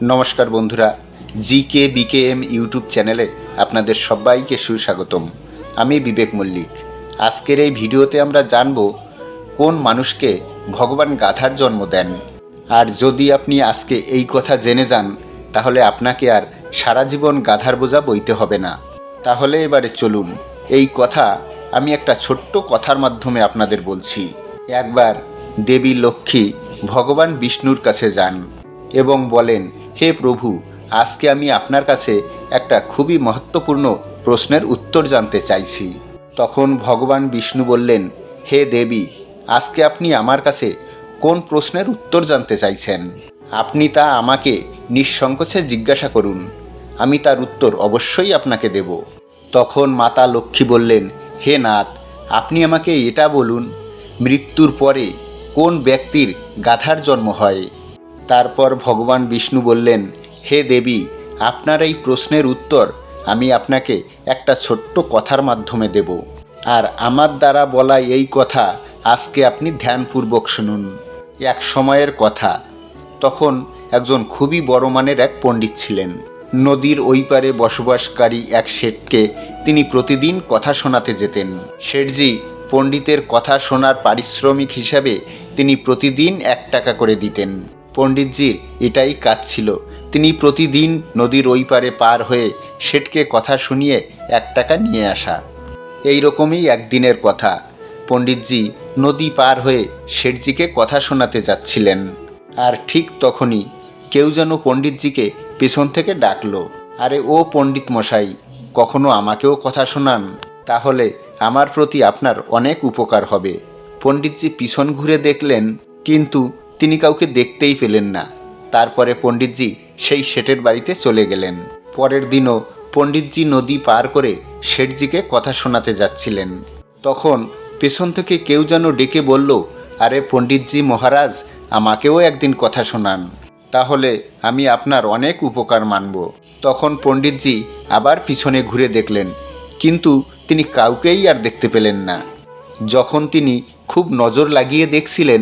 নমস্কার বন্ধুরা জি কে BKM YouTube চ্যানেলে আপনাদের সবাইকে সুস্বাগতম। আমি বিবেক মল্লিক। আজকের এই ভিডিওতে আমরা জানব কোন মানুষকে ভগবান গাধার জন্ম দেন। আর যদি আপনি আজকে এই কথা জেনে যান, তাহলে আপনাকে আর সারা জীবন গাধার বোঝা বইতে হবে না। তাহলে এবারে চলুন, এই কথা আমি একটা ছোট্ট কথার মাধ্যমে আপনাদের বলছি। একবার দেবী লক্ষ্মী ভগবান বিষ্ণুর কাছে যান এবং বলেন হে প্রভু, আজকে আমি আপনার কাছে একটা খুবই মহত্বপূর্ণ প্রশ্নের উত্তর জানতে চাইছি। তখন ভগবান বিষ্ণু বললেন, হে দেবী, আজকে আপনি আমার কাছে কোন প্রশ্নের উত্তর জানতে চাইছেন? আপনি তা আমাকে নিঃসংকোচে জিজ্ঞাসা করুন। আমি তার উত্তর অবশ্যই আপনাকে দেব। তখন মাতা লক্ষ্মী বললেন, হে নাথ, আপনি আমাকে এটা বলুন, মৃত্যুর পরে কোন ব্যক্তির গাধার জন্ম হয়? তারপর ভগবান বিষ্ণু বললেন, হে দেবী, আপনার এই প্রশ্নের উত্তর আমি আপনাকে একটা ছোট্ট কথার মাধ্যমে দেব। আর আমার দ্বারা বলা এই কথা আজকে আপনি ধ্যানপূর্বক শুনুন। এক সময়ের কথা। তখন একজন খুবই বড় মানের এক পণ্ডিত ছিলেন। নদীর ওই পারে বসবাসকারী এক শেঠকে তিনি প্রতিদিন কথা শোনাতে যেতেন। শেঠজি পণ্ডিতের কথা শোনার পারিশ্রমিক হিসাবে তিনি প্রতিদিন এক টাকা করে দিতেন। পণ্ডিতজির এটাই কাজ ছিল। তিনি প্রতিদিন নদীর ওই পারে পার হয়ে শেঠকে কথা শুনিয়ে এক টাকা নিয়ে আসা। এই রকমই একদিনের কথা। পণ্ডিতজি নদী পার হয়ে শেঠজিকে কথা শোনাতে যাচ্ছিলেন। আর ঠিক তখনই কেউ যেন পণ্ডিতজিকে পেছন থেকে ডাকলো। আরে ও পণ্ডিত মশাই, কখনো আমাকেও কথা শোনান? তাহলে আমার প্রতি আপনার অনেক উপকার হবে। পণ্ডিতজি পিছন ঘুরে দেখলেন, কিন্তু তিনি কাউকে দেখতেই পেলেন না। তারপরে পণ্ডিতজি সেই শেঠের বাড়িতে চলে গেলেন। পরের দিনও পণ্ডিতজি নদী পার করে শেঠজিকে কথা শোনাতে যাচ্ছিলেন। তখন পেছন থেকে কেউ যেন ডেকে বলল, আরে পণ্ডিতজি মহারাজ, আমাকেও একদিন কথা শোনান। তাহলে আমি আপনার অনেক উপকার মানব। তখন পণ্ডিতজি আবার পিছনে ঘুরে দেখলেন, কিন্তু তিনি কাউকেই আর দেখতে পেলেন না। যখন তিনি খুব নজর লাগিয়ে দেখছিলেন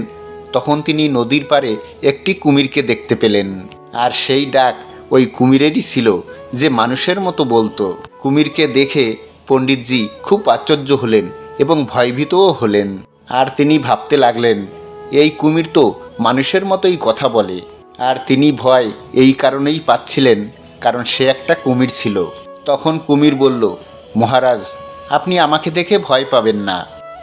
তখন তিনি নদীর পাড়ে একটি কুমিরকে দেখতে পেলেন। আর সেই ডাক ওই কুমিরেরই ছিল যে মানুষের মতো বলতো। কুমিরকে দেখে পণ্ডিতজি খুব আশ্চর্য হলেন এবং ভয়ভীতও হলেন। আর তিনি ভাবতে লাগলেন, এই কুমির তো মানুষের মতোই কথা বলে। আর তিনি ভয় এই কারণেই পাচ্ছিলেন, কারণ সে একটা কুমির ছিল। তখন কুমির বলল, মহারাজ, আপনি আমাকে দেখে ভয় পাবেন না।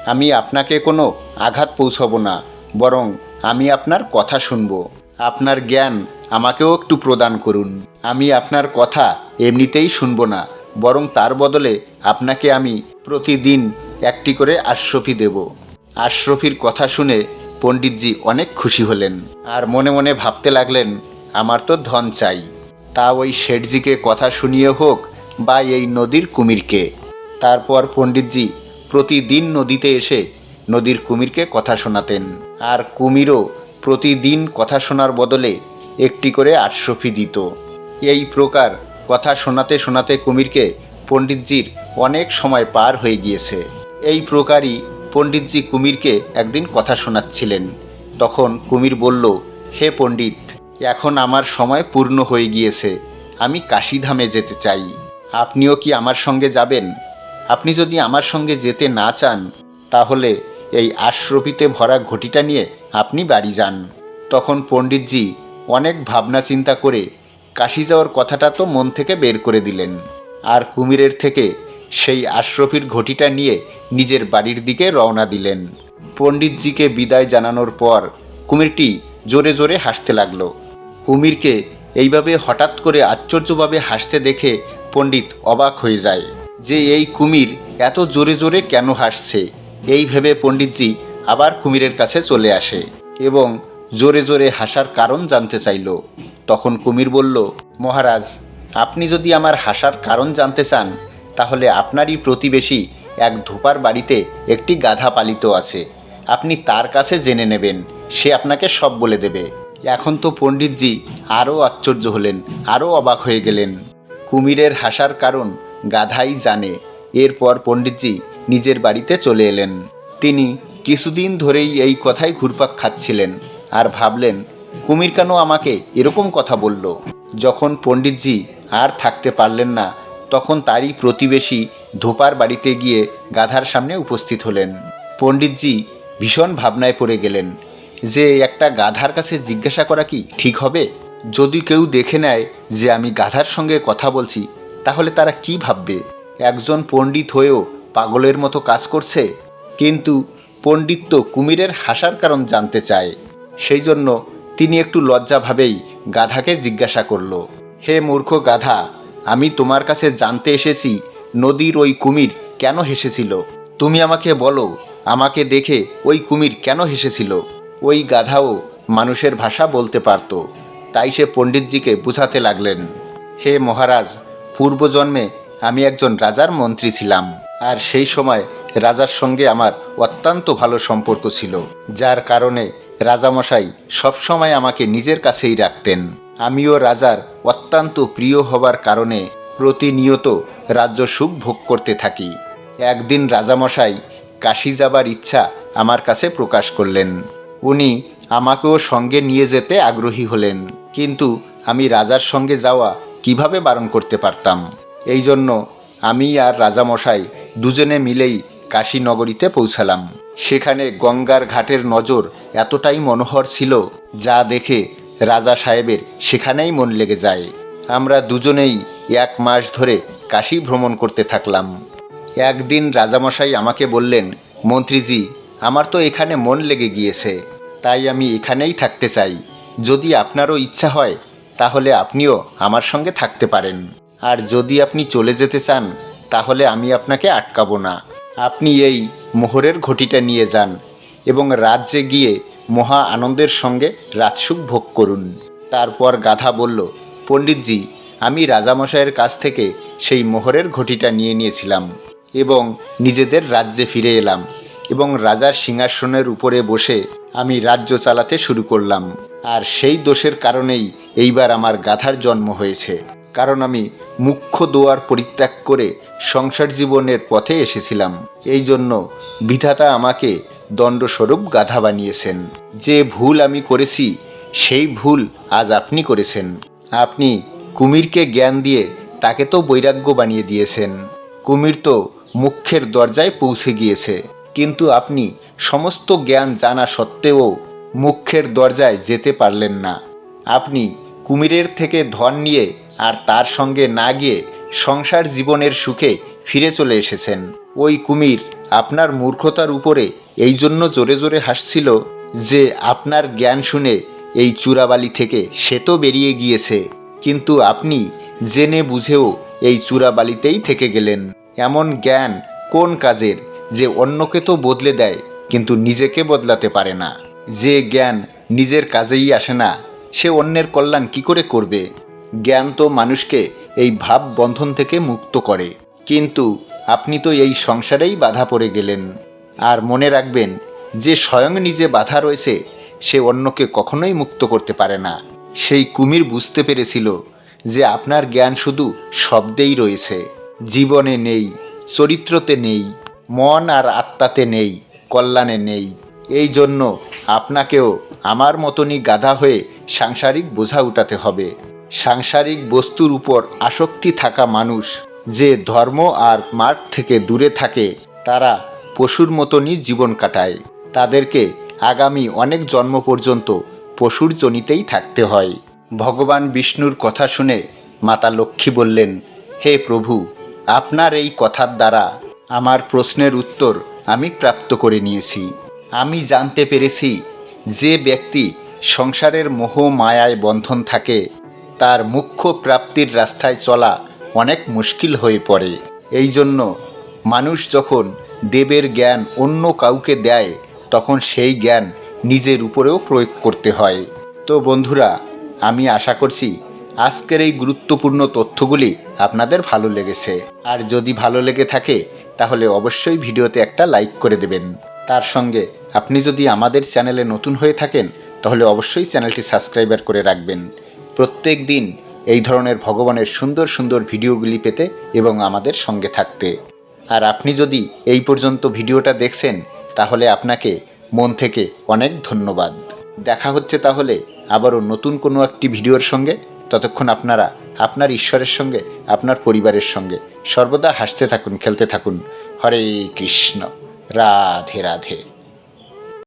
আমি আপনাকে কোনো আঘাত পৌঁছাবো না। বরং আমি আপনার কথা শুনব। আপনার জ্ঞান আমাকেও একটু প্রদান করুন। আমি আপনার কথা এমনিতেই শুনব না, বরং তার বদলে আপনাকে আমি প্রতিদিন একটি করে আশ্রফি দেব। আশ্রফির কথা শুনে পণ্ডিতজি অনেক খুশি হলেন আর মনে মনে ভাবতে লাগলেন, আমার তো ধন চাই। তা ওই শেঠজিকে কথা শুনিয়ে হোক বা এই নদীর কুমিরকে। তারপর পণ্ডিতজি প্রতিদিন নদীতে এসে নদীর কুমিরকে কথা শোনাতেন। আর কুমিরও প্রতিদিন কথা শোনার বদলে একটি করে আটশফি দিত। এই প্রকার কথা শোনাতে শোনাতে কুমিরকে পণ্ডিতজির অনেক সময় পার হয়ে গিয়েছে। এই প্রকারই পণ্ডিতজি কুমিরকে একদিন কথা শোনাচ্ছিলেন। তখন কুমির বলল, হে পণ্ডিত, এখন আমার সময় পূর্ণ হয়ে গিয়েছে। আমি কাশীধামে যেতে চাই। আপনিও কি আমার সঙ্গে যাবেন? আপনি যদি আমার সঙ্গে যেতে না চান, তাহলে এই আশ্রপিতে ভরা ঘটিটা নিয়ে আপনি বাড়ি যান। তখন পণ্ডিতজি অনেক ভাবনা চিন্তা করে কাশি যাওয়ার কথাটা তো মন থেকে বের করে দিলেন। আর কুমিরের থেকে সেই আশ্রফির ঘটিটা নিয়ে নিজের বাড়ির দিকে রওনা দিলেন। পণ্ডিতজিকে বিদায় জানানোর পর কুমিরটি জোরে জোরে হাসতে লাগল। কুমিরকে এইভাবে হঠাৎ করে আশ্চর্যভাবে হাসতে দেখে পণ্ডিত অবাক হয়ে যায় যে এই কুমির এত জোরে জোরে কেন হাসছে? এই ভেবে পণ্ডিতজি আবার কুমিরের কাছে চলে আসে এবং জোরে জোরে হাসার কারণ জানতে চাইল। তখন কুমির বলল, মহারাজ, আপনি যদি আমার হাসার কারণ জানতে চান, তাহলে আপনারই প্রতিবেশী এক ধোপার বাড়িতে একটি গাধা পালিত আছে। আপনি তার কাছে জেনে নেবেন, সে আপনাকে সব বলে দেবে। এখন তো পণ্ডিতজি আরও আশ্চর্য হলেন, আরও অবাক হয়ে গেলেন। কুমিরের হাসার কারণ গাধাই জানে। এরপর পণ্ডিতজি নিজের বাড়িতে চলে এলেন। তিনি কিছুদিন ধরেই এই কথাই ঘুরপাক খাচ্ছিলেন আর ভাবলেন, কুমির কেন আমাকে এরকম কথা বলল? যখন পণ্ডিতজি আর থাকতে পারলেন না, তখন তারই প্রতিবেশী ধোপার বাড়িতে গিয়ে গাধার সামনে উপস্থিত হলেন। পণ্ডিতজি ভীষণ ভাবনায় পড়ে গেলেন, যে একটা গাধার কাছে জিজ্ঞাসা করা কি ঠিক হবে? যদি কেউ দেখে নেয় যে আমি গাধার সঙ্গে কথা বলছি, তাহলে তারা কি ভাববে? একজন পণ্ডিত হয়েও পাগলের মতো কাজ করছে, কিন্তু পণ্ডিত তো কুমিরের হাসার কারণ জানতে চায়। সেই জন্য তিনি একটু লজ্জাভাবেই গাধাকে জিজ্ঞাসা করল, হে মূর্খ গাধা, আমি তোমার কাছে জানতে এসেছি নদীর ওই কুমির কেন হেসেছিল? তুমি আমাকে বলো, আমাকে দেখে ওই কুমির কেন হেসেছিল? ওই গাধাও মানুষের ভাষা বলতে পারত, তাই সে পণ্ডিতজিকে বুঝাতে লাগলেন, হে মহারাজ, পূর্বজন্মে আমি একজন রাজার মন্ত্রী ছিলাম, আর সেই সময় রাজার সঙ্গে আমার অত্যন্ত ভালো সম্পর্ক ছিল, যার কারণে রাজামশাই সবসময় আমাকে নিজের কাছেই রাখতেন। আমিও রাজার অত্যন্ত প্রিয় হবার কারণে প্রতিনিয়ত রাজ্য সুখ ভোগ করতে থাকি। একদিন রাজামশাই কাশি যাবার ইচ্ছা আমার কাছে প্রকাশ করলেন। উনি আমাকেও সঙ্গে নিয়ে যেতে আগ্রহী হলেন, কিন্তু আমি রাজার সঙ্গে যাওয়া কীভাবে বারণ করতে পারতাম? এই জন্য আমি আর রাজামশাই দুজনে মিলেই কাশী নগরীতে পৌঁছালাম। সেখানে গঙ্গার ঘাটের নজর এতটাই মনোহর ছিল যা দেখে রাজা সাহেবের সেখানেই মন লেগে যায়। আমরা দুজনেই এক মাস ধরে কাশী ভ্রমণ করতে থাকলাম। একদিন রাজামশাই আমাকে বললেন, মন্ত্রীজি, আমার তো এখানে মন লেগে গিয়েছে, তাই আমি এখানেই থাকতে চাই। যদি আপনারও ইচ্ছা হয়, তাহলে আপনিও আমার সঙ্গে থাকতে পারেন। আর যদি আপনি চলে যেতে চান, তাহলে আমি আপনাকে আটকাবো না। আপনি এই মোহরের ঘটিটা নিয়ে যান এবং রাজ্যে গিয়ে মহা আনন্দের সঙ্গে রাজসুখ ভোগ করুন। তারপর গাধা বলল, পণ্ডিতজি, আমি রাজামশাইয়ের কাছ থেকে সেই মোহরের ঘটিটা নিয়ে নিয়েছিলাম এবং নিজেদের রাজ্যে ফিরে এলাম এবং রাজার সিংহাসনের উপরে বসে আমি রাজ্য চালাতে শুরু করলাম। আর সেই দোষের কারণেই এইবার আমার গাধার জন্ম হয়েছে। কারণ আমি মুখ্য দোয়ার পরিত্যাগ করে সংসার জীবনের পথে এসেছিলাম। এই জন্য বিধাতা আমাকে দণ্ডস্বরূপ গাধা বানিয়েছেন। যে ভুল আমি করেছি, সেই ভুল আজ আপনি করেছেন। আপনি কুমিরকে জ্ঞান দিয়ে তাকে তো বৈরাগ্য বানিয়ে দিয়েছেন। কুমির তো মুখ্যের দরজায় পৌঁছে গিয়েছে। কিন্তু আপনি সমস্ত জ্ঞান জানা সত্ত্বেও মুখ্যের দরজায় যেতে পারলেন না। আপনি কুমিরের থেকে ধন নিয়ে আর তার সঙ্গে না গিয়ে সংসার জীবনের সুখে ফিরে চলে এসেছেন। ওই কুমির আপনার মূর্খতার উপরে এই জন্য জোরে জোরে হাসছিল যে আপনার জ্ঞান শুনে এই চূড়াবালি থেকে সে তো বেরিয়ে গিয়েছে। কিন্তু আপনি জেনে বুঝেও এই চূড়াবালিতেই থেকে গেলেন। এমন জ্ঞান কোন কাজের যে অন্যকে তো বদলে দেয়, কিন্তু নিজেকে বদলাতে পারে না। যে জ্ঞান নিজের কাজেই আসে না, সে অন্যের কল্যাণ কি করে করবে? জ্ঞান তো মানুষকে এই ভাব বন্ধন থেকে মুক্ত করে। কিন্তু আপনি তো এই সংসারেই বাধা পড়ে গেলেন। আর মনে রাখবেন, যে স্বয়ং নিজে বাধা রয়েছে, সে অন্যকে কখনোই মুক্ত করতে পারে না। সেই কুমির বুঝতে পেরেছিল যে আপনার জ্ঞান শুধু শব্দেই রয়েছে। জীবনে নেই, চরিত্রতে নেই, মন আর আত্মাতে নেই, কল্যাণে নেই। এই জন্য আপনাকেও আমার মতনই গাধা হয়ে সাংসারিক বোঝা উঠাতে হবে। সাংসারিক বস্তুর উপর আসক্তি থাকা মানুষ যে ধর্ম আর মার্গ থেকে দূরে থাকে, তারা পশুর মতনই জীবন কাটায়। তাদেরকে আগামী অনেক জন্ম পর্যন্ত পশুর জনিতেই থাকতে হয়। ভগবান বিষ্ণুর কথা শুনে মাতা লক্ষ্মী বললেন, হে প্রভু, আপনার এই কথার দ্বারা আমার প্রশ্নের উত্তর আমি প্রাপ্ত করে নিয়েছি। আমি জানতে পেরেছি যে ব্যক্তি সংসারের মোহ মায়ায় বন্ধন থাকে তার মুখ্য প্রাপ্তির রাস্তায় চলা অনেক মুশকিল হয়ে পড়ে। এই জন্য মানুষ যখন দেবের জ্ঞান অন্য কাউকে দেয়, তখন সেই জ্ঞান নিজের উপরেও প্রয়োগ করতে হয়। তো বন্ধুরা, আমি আশা করছি আজকের এই গুরুত্বপূর্ণ তথ্যগুলি আপনাদের ভালো লেগেছে। আর যদি ভালো লেগে থাকে, তাহলে অবশ্যই ভিডিওতে একটা লাইক করে দেবেন। তার সঙ্গে আপনি যদি আমাদের চ্যানেলে নতুন হয়ে থাকেন, তাহলে অবশ্যই চ্যানেলটি সাবস্ক্রাইবার করে রাখবেন। প্রত্যেক দিন এই ধরনের ভগবানের সুন্দর সুন্দর ভিডিওগুলি পেতে এবং আমাদের সঙ্গে থাকতে। আর আপনি যদি এই পর্যন্ত ভিডিওটা দেখছেন, তাহলে আপনাকে মন থেকে অনেক ধন্যবাদ। দেখা হচ্ছে তাহলে আবারও নতুন কোনো একটি ভিডিওর সঙ্গে। ততক্ষণ আপনারা আপনার ঈশ্বরের সঙ্গে, আপনার পরিবারের সঙ্গে সর্বদা হাসতে থাকুন, খেলতে থাকুন। হরে কৃষ্ণ। রাধে রাধে।